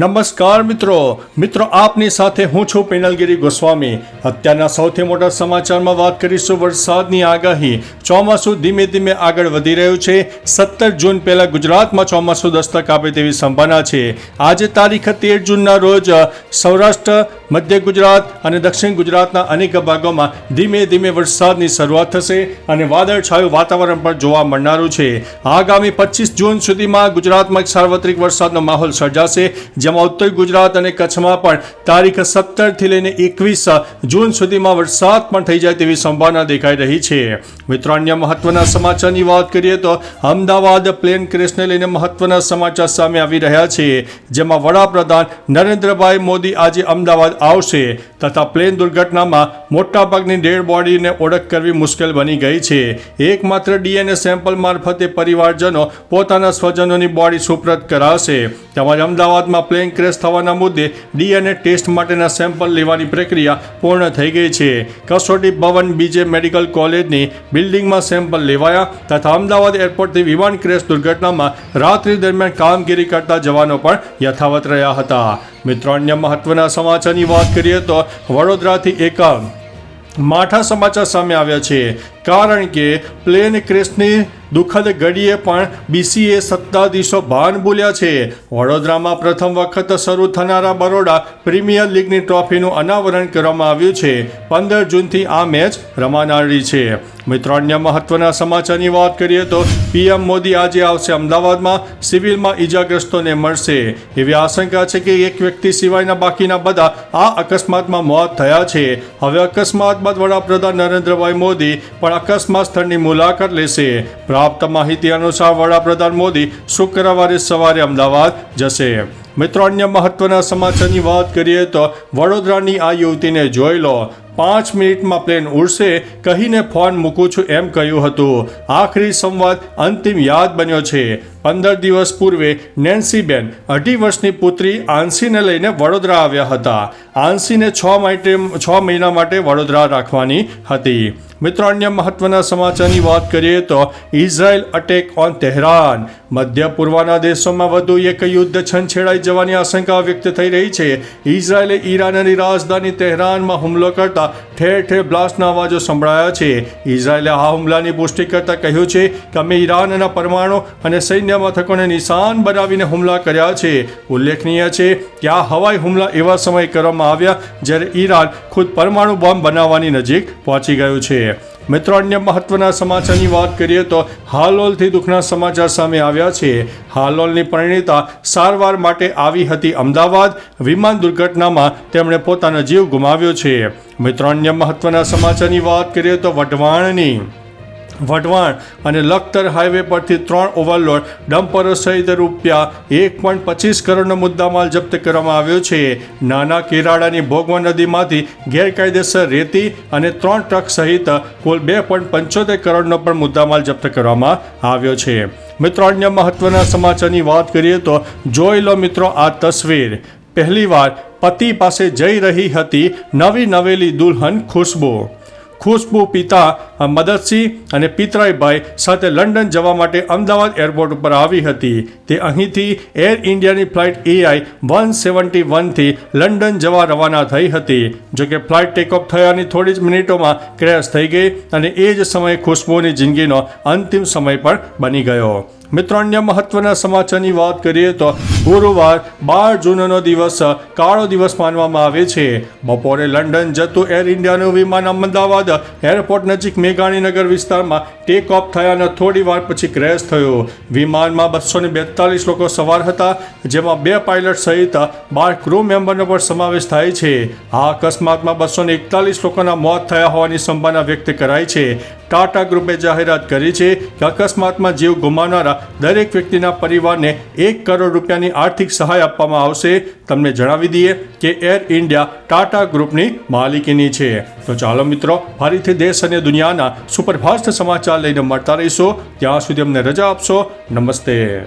નમસ્કાર મિત્રો. મિત્રો, આપની સાથે હું છું પેનલગીરી ગોસ્વામી. અત્યારના સૌથી મોટા સમાચારમાં વાત કરીશું વરસાદની આગાહી. ચોમાસું ધીમે ધીમે આગળ વધી રહ્યું છે. સત્તર જૂન પહેલાં ગુજરાતમાં ચોમાસું દસ્તક આપે તેવી સંભાવના છે. આજે તારીખ તેર જૂનના રોજ સૌરાષ્ટ્ર મધ્ય ગુજરાત અને દક્ષિણ ગુજરાતના અનેક ભાગોમાં ધીમે ધીમે વરસાદની શરૂઆત થશે અને વાદળછાયું વાતાવરણ પણ જોવા મળનારું છે. આગામી પચીસ જૂન સુધીમાં ગુજરાતમાં એક સાર્વત્રિક વરસાદનો માહોલ સર્જાશે, જેમાં ઉત્તર ગુજરાત અને કચ્છમાં પણ તારીખ સત્તરથી લઈને એકવીસ જૂન સુધીમાં વરસાદ પણ થઈ જાય તેવી સંભાવના દેખાઈ રહી છે. મિત્રો, અન્ય મહત્વના સમાચારની વાત કરીએ તો અમદાવાદ પ્લેન ક્રેશને લઈને મહત્વના સમાચાર સામે આવી રહ્યા છે, જેમાં વડાપ્રધાન નરેન્દ્રભાઈ મોદી આજે અમદાવાદ આવશે તથા પ્લેન દુર્ઘટનામાં મોટાભાગની ડેડ બોડીને ઓળખ કરવી મુશ્કેલ બની ગઈ છે. એકમાત્ર ડીએનએ સેમ્પલ મારફતે પરિવારજનો પોતાના સ્વજનોની બોડી સુપ્રત કરાશે તેમજ અમદાવાદમાં પ્લેન ક્રેશ થવાના મુદ્દે ડીએનએ ટેસ્ટ માટેના સેમ્પલ લેવાની પ્રક્રિયા પૂર્ણ થઈ ગઈ છે. કસોટી ભવન બીજે મેડિકલ કોલેજની બિલ્ડિંગમાં સેમ્પલ લેવાયા તથા અમદાવાદ એરપોર્ટથી વિમાન ક્રેશ દુર્ઘટનામાં રાત્રિ દરમિયાન કામગીરી કરતા જવાનો પણ યથાવત રહ્યા હતા. મિત્રો, અન્ય મહત્વના સમાચારની વાત કરીએ તો વડોદરાથી એક માઠા સમાચાર સામે આવ્યા છે. કારણ કે પ્લેન ક્રેશની દુઃખદ ઘડીએ પણ બીસીએ સત્તાધીશો ભાન બોલ્યા છે. વડોદરામાં પ્રથમ વખત શરૂ થનારા બરોડા પ્રીમિયર લીગની ટ્રોફીનું અનાવરણ કરવામાં આવ્યું છે. પંદર જૂનથી આ મેચ રમાનારી છે. મિત્રો, અન્ય મહત્વના સમાચારની વાત કરીએ તો પીએમ મોદી આજે આવશે અમદાવાદમાં. સિવિલમાં ઈજાગ્રસ્તોને મળશે. એવી આશંકા છે કે એક વ્યક્તિ સિવાયના બાકીના બધા આ અકસ્માતમાં મોત થયા છે. હવે અકસ્માત બાદ વડાપ્રધાન નરેન્દ્રભાઈ મોદી પણ અકસ્માત સ્થળની મુલાકાત લેશે. પ્રાપ્ત માહિતી અનુસાર વડાપ્રધાન મોદી શુક્રવારે સવારે અમદાવાદ જશે. મિત્રો, અન્ય મહત્વના સમાચારની વાત કરીએ તો વડોદરાની આ યુવતીને જોઈ લો. પાંચ મિનિટમાં પ્લેન ઉડશે કહીને ફોન મૂકું છું એમ કહ્યું હતું. આખરી સંવાદ અંતિમ યાદ બન્યો છે. પંદર દિવસ પૂર્વે નેન્સીબેન, અઢી વર્ષની પુત્રી આંસીને લઈને વડોદરા આવ્યા હતા. આંસીને છ માટે છ મહિના માટે વડોદરા રાખવાની હતી. મિત્રો, અન્ય મહત્વના સમાચારની વાત કરીએ તો ઇઝરાયલ અટેક ઓન તેહરાન. મધ્ય પૂર્વના દેશોમાં વધુ એક યુદ્ધ છંછેડાઈ જવાની આશંકા વ્યક્ત થઈ રહી છે. ઇઝરાયલે ઈરાનની રાજધાની તેહરાનમાં હુમલો કરતા ઠેર ઠેર બ્લાસ્ટના અવાજો સંભળાયા છે. ઇઝરાયલે આ હુમલાની પુષ્ટિ કરતા કહ્યું છે કે અમે ઈરાનના પરમાણુ અને સૈન્ય મથકોને નિશાન બનાવીને હુમલા કર્યા છે. ઉલ્લેખનીય છે કે આ હવાઈ હુમલા એવા સમયે કરવામાં આવ્યા જ્યારે ઈરાન ખુદ પરમાણુ બોમ્બ બનાવવાની નજીક પહોંચી ગયું છે. મિત્રો, અન્ય મહત્વના સમાચારની વાત કરીએ તો હાલોલથી દુઃખના સમાચાર સામે આવ્યા છે. હાલોલની પરિણીતા સારવાર માટે આવી હતી અમદાવાદ. વિમાન દુર્ઘટનામાં તેમણે પોતાનો જીવ ગુમાવ્યો છે. મિત્રો, અન્ય મહત્વના સમાચારની વાત કરીએ તો વઢવાણની. વઢવાણ અને લખતર હાઈવે પરથી ત્રણ ઓવરલોડ, ડમ્પરો સહિત રૂપિયા એક પોઈન્ટ પચીસ કરોડનો મુદ્દામાલ જપ્ત કરવામાં આવ્યો છે. નાના કેરાડાની ભોગવા નદીમાંથી ગેરકાયદેસર રેતી અને ત્રણ ટ્રક સહિત કુલ બે પોઈન્ટ પંચોતેર કરોડનો પણ મુદ્દામાલ જપ્ત કરવામાં આવ્યો છે. મિત્રો, અન્ય મહત્વના સમાચારની વાત કરીએ તો જોઈ લો મિત્રો આ તસવીર. પહેલીવાર પતિ પાસે જઈ રહી હતી નવી નવેલી દુલ્હન ખુશ્બુ. ખુશ્બુ પિતા મદદસિંહ અને પિતરાઈભાઈ સાથે લંડન જવા માટે અમદાવાદ એરપોર્ટ ઉપર આવી હતી. તે અહીંથી એર ઇન્ડિયાની ફ્લાઇટ એઆઈ વન સેવન્ટી વનથી લંડન જવા રવાના થઈ હતી. જોકે ફ્લાઇટ ટેકઓફ થયાની થોડી જ મિનિટોમાં ક્રેશ થઈ ગઈ અને એ જ સમયે ખુશ્બુની જિંદગીનો અંતિમ સમય પણ બની ગયો. મિત્રો, અન્ય મહત્વના સમાચારની વાત કરીએ તો ગુરુવાર બાર જૂનનો દિવસ કાળો દિવસ માનવામાં આવે છે. બપોરે લંડન જતું એર ઇન્ડિયાનું વિમાન અમદાવાદ એરપોર્ટ નજીક મેઘાણીનગર વિસ્તારમાં ટેક ઓફ થયાના થોડી વાર પછી ક્રેશ થયો. વિમાનમાં બસો ને બેતાલીસ લોકો સવાર હતા, જેમાં બે પાયલટ સહિત બાર ક્રૂ મેમ્બરનો પણ સમાવેશ થાય છે. આ અકસ્માતમાં બસો એકતાલીસ લોકોના મોત થયા હોવાની સંભાવના વ્યક્ત કરાઈ છે. ટાટા ગ્રુપે જાહેરાત કરી છે કે અકસ્માતમાં જીવ ગુમાવનારા દરેક વ્યક્તિના પરિવારને એક કરોડ રૂપિયાની આર્થિક સહાય આપવામાં આવશે. તમને જણાવી દઈએ કે એર ઇન્ડિયા ટાટા ગ્રુપની માલિકીની છે. તો ચાલો મિત્રો, ફરીથી દેશ અને દુનિયાના સુપરફાસ્ટ સમાચાર લઈને મળતા રહીશો. ત્યાં સુધી અમને રજા આપશો. નમસ્તે.